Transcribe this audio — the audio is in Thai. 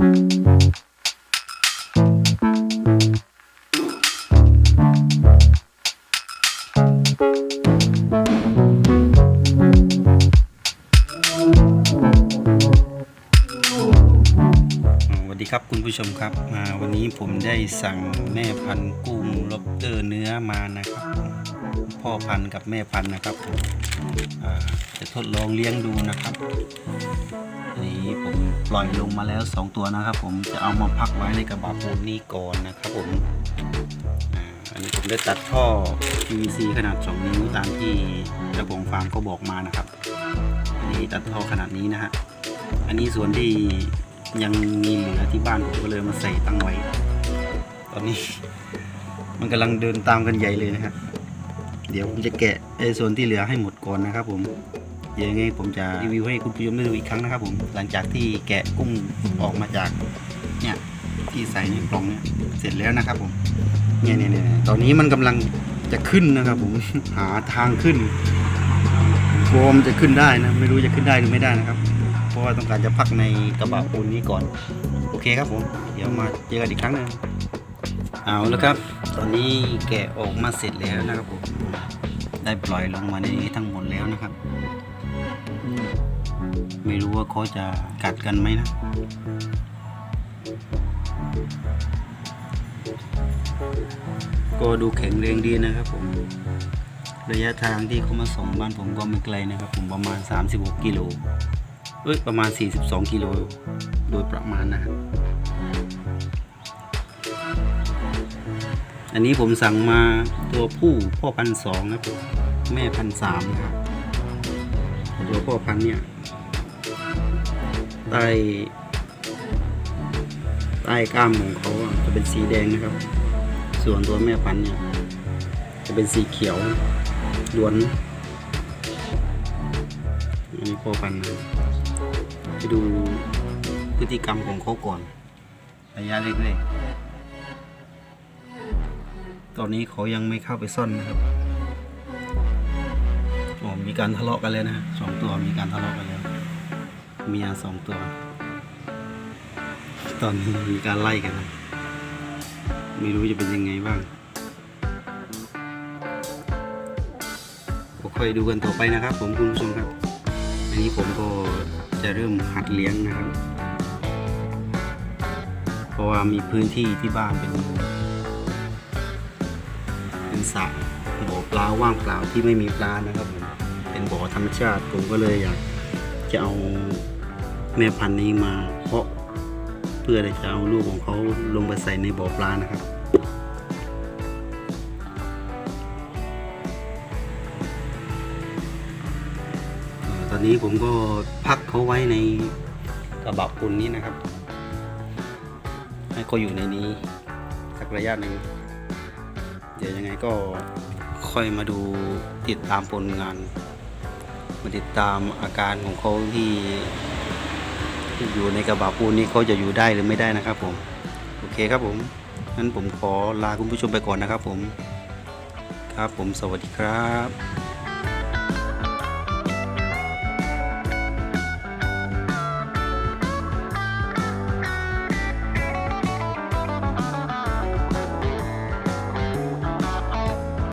สวัสดีครับคุณผู้ชมครับมาวันนี้ผมได้สั่งแม่พันธุ์กุ้งล็อบเตอร์เนื้อมานะครับ พ่อพันธุ์กับแม่พันธุ์นะครับจะทดลองเลี้ยงดูนะครับ อันนี้ผมปล่อยลงมาแล้ว 2 ตัวนะครับ ผมจะเอามาพักไว้ในกระบะปูนนี้ก่อนนะครับผมอันนี้ผมได้ตัดท่อ PVC ขนาด 2 นิ้วตามที่เจ้าของฟาร์มเขาบอกมานะครับ อันนี้ตัดท่อขนาดนี้นะฮะอันนี้ส่วนที่ยังมีเหลือที่บ้านผมก็เลยมาใส่ตั้งไว้ ตอนนี้ มันกำลังเดินตามกันใหญ่เลยนะครับเดี๋ยวผมจะแกะไอ้ส่วนที่เหลือให้หมดก่อนนะครับผม ดี๋ยวยังไงผมจะรีวิวให้คุณผู้ชมได้ดูอีกครั้งนะครับผมหลังจากที่แกะกุ้งออกมาจากเนี่ยที่ใส่ในกล่องเนี่ยเสร็จแล้วนะครับผมเนี่ยเนี่ยเนี่ยตอนนี้มันกำลังจะขึ้นนะครับผมหาทางขึ้นวอร์มจะขึ้นได้นะไม่รู้จะขึ้นได้หรือไม่ได้นะครับ เพราะว่าต้องการจะพักในกระบะปูนนี้ก่อน โอเคครับผมเดี๋ยวมาเจอกันอีกครั้งหนึงเอาแล้วครับ ตอนนี้แกะออกมาเสร็จแล้วนะครับผมได้ปล่อยลงมาในนี้ทั้งหมดแล้วนะครับ ไม่รู้ว่าเขาจะกัดกันไหมนะ ก็ดูแข็งแรงดีนะครับผม ระยะทางที่เขามาส่งบ้านผมก็ไม่ไกลนะครับผมประมาณ 36 กิโลเอ้ยประมาณ 42 กิโลโดยประมาณนะครับอันนี้ผมสั่งมาตัวผู้พ่อพันสองครับผมแม่พันสามนะครับตัวพ่อพันเนี่ย ใต้ใต้กล้ามของเขาจะเป็นสีแดงนะครับ ส่วนตัวแม่พันธุ์เนี่ย จะเป็นสีเขียวล้วนอันนี้พ่อพันธุ์นะไปดูพฤติกรรมของเขาก่อนระยะเล็กๆ ตอนนี้เขายังไม่เข้าไปซ่อนนะครับมีการทะเลาะกันเลยนะสองตัวมีการทะเลาะกันแล้ว เมียสองตัว ตอนนี้มีการไล่กันนะ ไม่รู้จะเป็นยังไงบ้างก็ค่อยดูกันต่อไปนะครับ ผมคุณผู้ชมครับ อันนี้ผมก็จะเริ่มหัดเลี้ยงนะครับ เพราะว่ามีพื้นที่ที่บ้านเป็นเป็นสระบ่อปลาว่างเปล่าที่ไม่มีปลานะครับ เป็นบ่อธรรมชาติผมก็เลยอยากจะเอา แม่พันธุ์นี้มาเพาะเพื่อจะเอาลูกของเขาลงไปใส่ในบ่อปลานะครับตอนนี้ผมก็พักเขาไว้ในกระบะปูนนี้นะครับ ให้เขาอยู่ในนี้สักระยะหนึ่งเดี๋ยวยังไงก็ค่อยมาดูติดตามผลงาน มาติดตามอาการของเขาที่ ที่อยู่ในกระบะปูนนี้เขาจะอยู่ได้หรือไม่ได้นะครับผม โอเคครับผมงั้นผมขอลาคุณผู้ชมไปก่อนนะครับผม ครับผมสวัสดีครับ